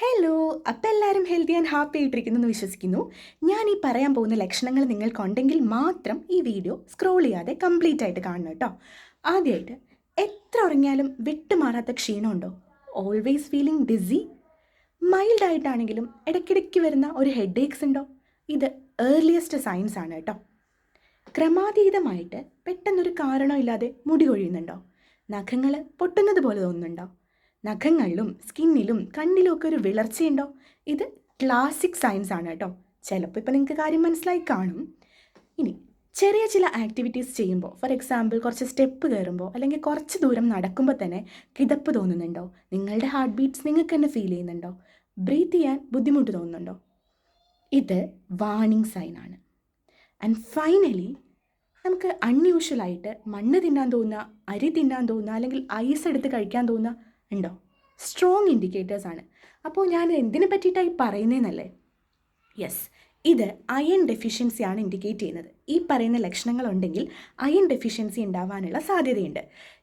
Hello അപ്പം എല്ലാവരും healthy and happy ആയിട്ടിരിക്കുന്നു എന്ന് വിശ്വസിക്കുന്നു. ഞാൻ ഈ പറയാൻ പോകുന്ന ലക്ഷണങ്ങൾ നിങ്ങൾക്കുണ്ടെങ്കിൽ മാത്രം ഈ വീഡിയോ സ്ക്രോൾ ചെയ്യാതെ കംപ്ലീറ്റ് ആയിട്ട് കാണണം കേട്ടോ. ആദ്യമായിട്ട് എത്ര ഉറങ്ങിയാലും വിട്ടുമാറാത്ത ക്ഷീണമുണ്ടോ? ഓൾവേസ് ഫീലിംഗ് ഡിസി മൈൽഡ് ആയിട്ടാണെങ്കിലും ഇടയ്ക്കിടയ്ക്ക് വരുന്ന ഒരു ഹെഡ് ഏക്സ് ഉണ്ടോ? ഇത് ഏർലിയസ്റ്റ് സയൻസ് ആണ് കേട്ടോ. ക്രമാതീതമായിട്ട് പെട്ടെന്നൊരു കാരണമില്ലാതെ മുടി കൊഴിയുന്നുണ്ടോ? നഖങ്ങൾ പൊട്ടുന്നത് പോലെ തോന്നുന്നുണ്ടോ? നഖങ്ങളിലും സ്കിന്നിലും കണ്ണിലും ഒക്കെ ഒരു വിളർച്ചയുണ്ടോ? ഇത് ക്ലാസിക് സയൻസ് ആണ് കേട്ടോ. ചിലപ്പോൾ ഇപ്പോൾ നിങ്ങൾക്ക് കാര്യം മനസ്സിലായി കാണും. ഇനി ചെറിയ ചില ആക്ടിവിറ്റീസ് ചെയ്യുമ്പോൾ ഫോർ എക്സാമ്പിൾ കുറച്ച് സ്റ്റെപ്പ് കയറുമ്പോൾ അല്ലെങ്കിൽ കുറച്ച് ദൂരം നടക്കുമ്പോൾ തന്നെ കിതപ്പ് തോന്നുന്നുണ്ടോ? നിങ്ങളുടെ ഹാർട്ട് ബീറ്റ്സ് നിങ്ങൾക്ക് തന്നെ ഫീൽ ചെയ്യുന്നുണ്ടോ? ബ്രീത്ത് ചെയ്യാൻ ബുദ്ധിമുട്ട് തോന്നുന്നുണ്ടോ? ഇത് വാണിംഗ് ആണ്. ആൻഡ് ഫൈനലി നമുക്ക് അൺയൂഷ്വലായിട്ട് മണ്ണ് തിന്നാൻ തോന്നുക അരി തിന്നാൻ തോന്നുക അല്ലെങ്കിൽ ഐസ് എടുത്ത് കഴിക്കാൻ തോന്നുക ഉണ്ടോ? സ്ട്രോങ് ഇൻഡിക്കേറ്റേഴ്സ് ആണ്. അപ്പോൾ ഞാൻ എന്തിനെ പറ്റിയിട്ടായി പറയുന്നതെന്നല്ലേ യെസ് ഇത് അയൺ ഡെഫിഷ്യൻസി ആണ് ഇൻഡിക്കേറ്റ് ചെയ്യുന്നത്. ഈ പറയുന്ന ലക്ഷണങ്ങൾ ഉണ്ടെങ്കിൽ അയൺ ഡെഫിഷ്യൻസി ഉണ്ടാവാനുള്ള സാധ്യതയുണ്ട്.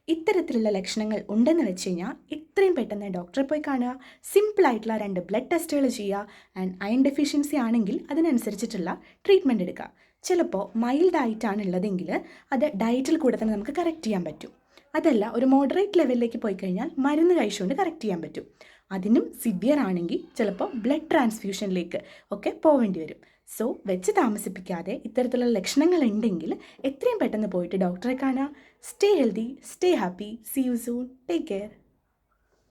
ഇത്തരത്തിലുള്ള ലക്ഷണങ്ങൾ ഉണ്ടെന്ന് വെച്ച് കഴിഞ്ഞാൽ എത്രയും പെട്ടെന്ന് ഡോക്ടറെ പോയി കാണുക സിമ്പിളായിട്ടുള്ള രണ്ട് ബ്ലഡ് ടെസ്റ്റുകൾ ചെയ്യുക ആൻഡ് അയൺ ഡെഫിഷ്യൻസി ആണെങ്കിൽ അതിനനുസരിച്ചിട്ടുള്ള ട്രീറ്റ്മെന്റ് എടുക്കുക. ചിലപ്പോൾ മൈൽഡ് ആയിട്ടാണ് ഉള്ളതെങ്കിൽ അത് ഡയറ്റിൽ കൂടെ തന്നെ നമുക്ക് കറക്റ്റ് ചെയ്യാൻ പറ്റും. അതല്ല ഒരു മോഡറേറ്റ് ലെവലിലേക്ക് പോയി കഴിഞ്ഞാൽ മരുന്ന് കഴിച്ചുകൊണ്ട് കറക്റ്റ് ചെയ്യാൻ പറ്റും. അതിനും സിവിയർ ആണെങ്കിൽ ചിലപ്പോൾ ബ്ലഡ് ട്രാൻസ്ഫ്യൂഷനിലേക്ക് ഒക്കെ പോവേണ്ടി വരും. സോ വെച്ച് താമസിപ്പിക്കാതെ ഇത്തരത്തിലുള്ള ലക്ഷണങ്ങൾ ഉണ്ടെങ്കിൽ എത്രയും പെട്ടെന്ന് പോയിട്ട് ഡോക്ടറെ കാണുക. Stay healthy stay happy see you soon take care